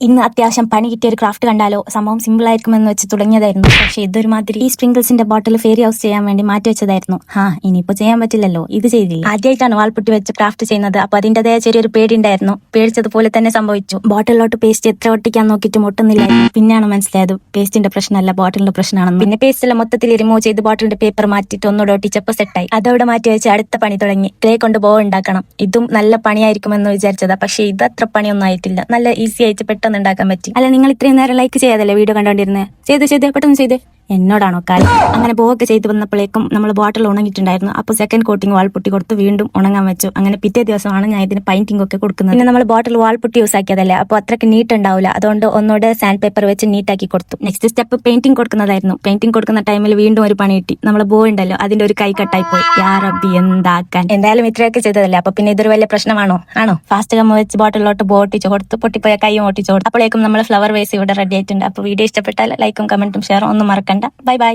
ഇന്ന് അത്യാവശ്യം പണി കിട്ടിയ ഒരു ക്രാഫ്റ്റ് കണ്ടാലോ? സംഭവം സിമ്പിൾ ആയിരിക്കുമെന്ന് വെച്ച് തുടങ്ങിയതായിരുന്നു. പക്ഷെ ഇതൊരുമാതിരി ഈ സ്പ്രിങ്കിൾസിന്റെ ബോട്ടിൽ ഫെയറി ഹൗസ് ചെയ്യാൻ വേണ്ടി മാറ്റി വെച്ചതായിരുന്നു. ഹാ ഇനിയിപ്പോ ചെയ്യാൻ പറ്റില്ലല്ലോ. ഇത് ചെയ്തില്ല? ആദ്യമായിട്ടാണ് വാൾപുട്ടി വെച്ച് ക്രാഫ്റ്റ് ചെയ്യുന്നത്. അപ്പൊ അതിന്റേതായ ചെറിയൊരു പേടി ഉണ്ടായിരുന്നു പേടിച്ചതുപോലെ തന്നെ സംഭവിച്ചു. ബോട്ടിലോട്ട് പേസ്റ്റ് എത്ര ഒട്ടിക്കാൻ നോക്കിയിട്ടും മുട്ടുന്നില്ല പിന്നെയാണ് മനസ്സിലായത് പേസ്റ്റിന്റെ പ്രശ്നമല്ല ബോട്ടിലിന്റെ പ്രശ്നമാണെന്ന്. പിന്നെ പേസ്റ്റ് എല്ലാം മൊത്തത്തിൽ റിമൂവ് ചെയ്ത് ബോട്ടിലിന്റെ പേപ്പർ മാറ്റിയിട്ട് ഒന്നുകൂടെ ഒട്ടിച്ചപ്പോൾ സെറ്റായി അതവിടെ മാറ്റി വെച്ച് അടുത്ത പണി തുടങ്ങി. ക്ലേ കൊണ്ട് ബോ ഉണ്ടാക്കണം. ഇതും നല്ല പണിയായിരിക്കുമെന്ന് വിചാരിച്ചതാ. പക്ഷെ ഇത് അത്ര പണിയൊന്നും ആയിട്ടില്ല. നല്ല ഈസി ആയിട്ട് ഉണ്ടാക്കാൻ പറ്റി. അല്ല നിങ്ങൾ ഇത്രയും നേരം ലൈക്ക് ചെയ്യാതല്ലേ വീഡിയോ കണ്ടോണ്ടിരുന്നത് ചെയ്ത് ചെയ്ത് പെട്ടെന്ന് ചെയ്ത്. എന്നോടാണോ കാര്യം അങ്ങനെ ബോക്കെ ചെയ്ത് വന്നപ്പോഴേക്കും നമ്മൾ ബോട്ടിൽ ഉണങ്ങിയിട്ടുണ്ടായിരുന്നു. അപ്പോൾ സെക്കൻഡ് കോട്ടിങ് വാൾപുട്ടി കൊടുത്ത് വീണ്ടും ഉണങ്ങാൻ വെച്ചു. അങ്ങനെ പിറ്റേ ദിവസമാണ് ഞാൻ ഇതിന് പെയിന്റിംഗ് ഒക്കെ കൊടുക്കുന്നത്. പിന്നെ നമ്മൾ ബോട്ടിൽ വാൾ പൊട്ടി യൂസ് ആക്കിയതല്ലേ? അപ്പോൾ അത്രയ്ക്ക് നീറ്റ് ഉണ്ടാവില്ല അതുകൊണ്ട് ഒന്നുകൂടെ സാൻഡ് പേപ്പർ വെച്ച് നീറ്റാക്കി കൊടുത്തു. നെക്സ്റ്റ് സ്റ്റെപ്പ് പെയിന്റിംഗ് കൊടുക്കുന്നതായിരുന്നു. പെയിന്റിംഗ് കൊടുക്കുന്ന ടൈമിൽ വീണ്ടും ഒരു പണി കിട്ടി. നമ്മൾ ബോ ഉണ്ടല്ലോ അതിന്റെ ഒരു കൈ കട്ടായി പോയി. യാ എന്താക്കാൻ? എന്തായാലും ഇത്രയൊക്കെ ചെയ്തതല്ലേ? അപ്പൊ പിന്നെ ഇതൊരു വലിയ പ്രശ്നമാണോ? ആണോ? ഫാസ്റ്റ് കമ്മ വെച്ച് ബോട്ടിലോട്ട് ബോ ഒട്ടിച്ച് കൊടുത്തു. പൊട്ടിപ്പോയ കൈയും ഒട്ടിച്ച് കൊടുത്തു. അപ്പോഴേക്കും നമ്മൾ ഫ്ലവർ വേസ് ഇവിടെ റെഡി ആയിട്ടുണ്ട്. അപ്പോൾ വീഡിയോ ഇഷ്ടപ്പെട്ടാൽ ലൈക്കും കമന്റും ഷെയറും ഒന്നും മറക്കണ്ട ബൈ ബൈ